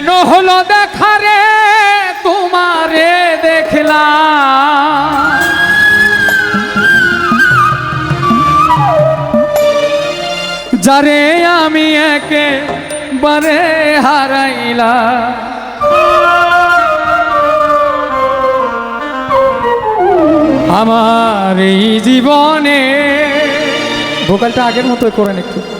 কেন হলো দেখা রে? তোমারে দেখলাম। যারে আমি একেবারে হারাইলা আমার এই জীবনে ভোকালটা আগের মতো করেন একটু।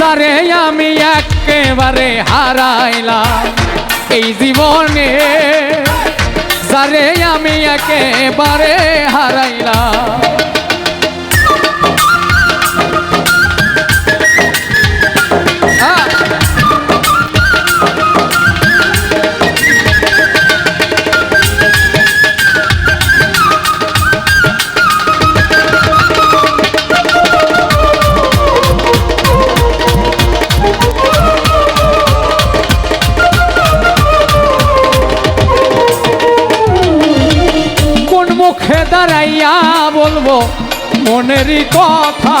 যারে আমি একেবারে হারাইলাম এই জীবনে। যারে আমি একেবারে হারাইলাম। দাঁড়াইয়া বলব, মনেরই কথা।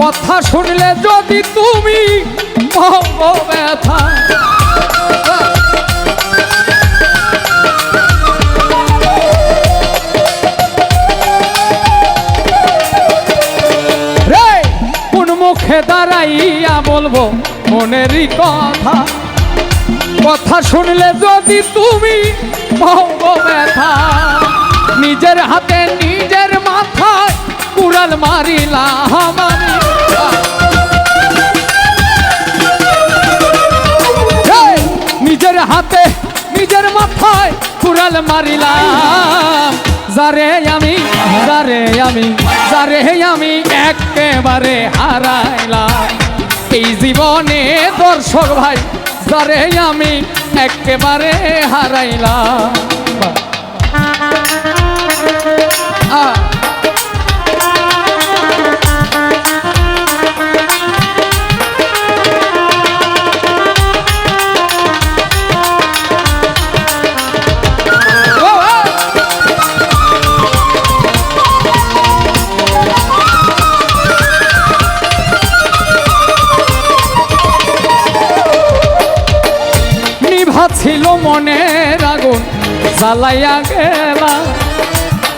কথা শুনলে যদি তুমি ব্যথা মুখে দাঁড়াইয়া বলব, মনেরই কথা। কথা শুনলে যদি তুমি ব্যথা নিজের হাতে, নিজের মাথায় কুড়াল মারিলাম নিজের হাতে, নিজের মাথায় কুড়াল মারিলাম। যারে আমি যারে আমি যারে আমি একেবারে হারাইলাম। এই জীবনে দর্শক ভাই, যারে আমি একেবারে হারাইলাম। ছিল মনের আগুন জ্বালাইয়া গেলা।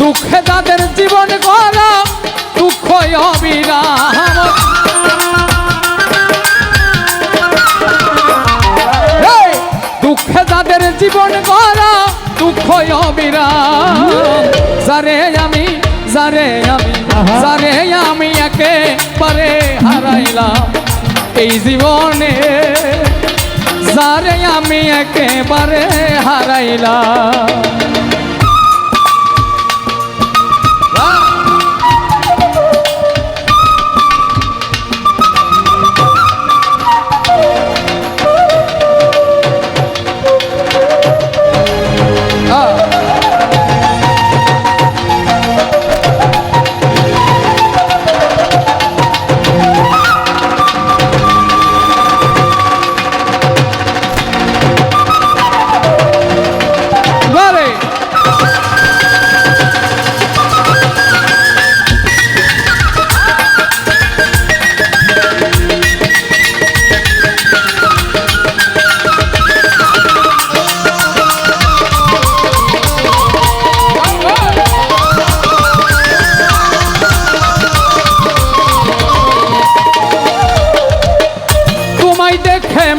দুঃখে তাদের জীবন গড়া দুঃখ অবিরাম। দুঃখে তাদের জীবন গড়া দুঃখ অবিরাম। যারে আমি যারে আমি যারে আমি একেবারে হারাইলাম এই জীবনে। যারে আমি একেবারে হারাইলাম।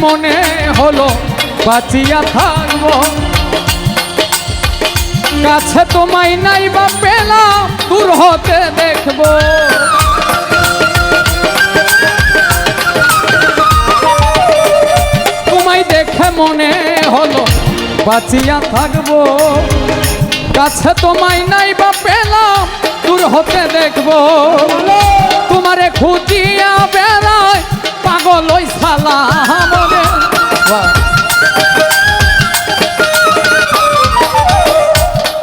মনে হলো, বাঁচিয়া থাকব। কাছে তোমায় নাই বা পেলাম দেখব। তোমায় দেখে মনে হলো, বাঁচিয়া থাকব। কাছে তোমায় নাই বা পেলাম, দূর হতে দেখব। তোমারে খুঁজিয়া বেড়ায় পাগল ওই সালা মনে।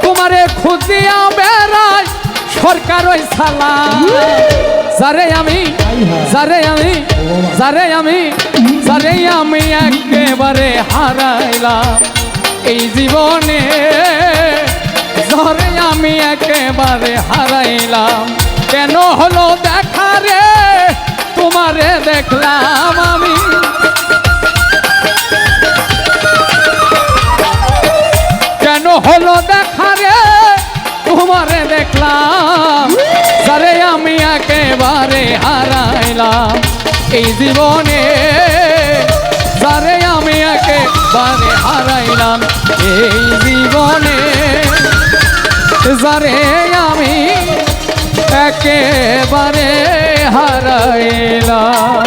তোমারে খুঁজিয়া বেড়ায় সরকার ওই আমি, যারে আমি যারে আমি যারে আমি একেবারে হারাইলাম। এই জীবনে যারে আমি একেবারে হারাইলাম। কেন হলো দেখা রে? তোমারে দেখলাম আমি। কেন হলো দেখা রে? তোমারে দেখলাম। যারে আমি একেবারে হারাইলাম। এই জীবনে যারে আমি একেবারে হারাইলাম। এই জীবনে যারে আমি একেবারে হারাইলাম।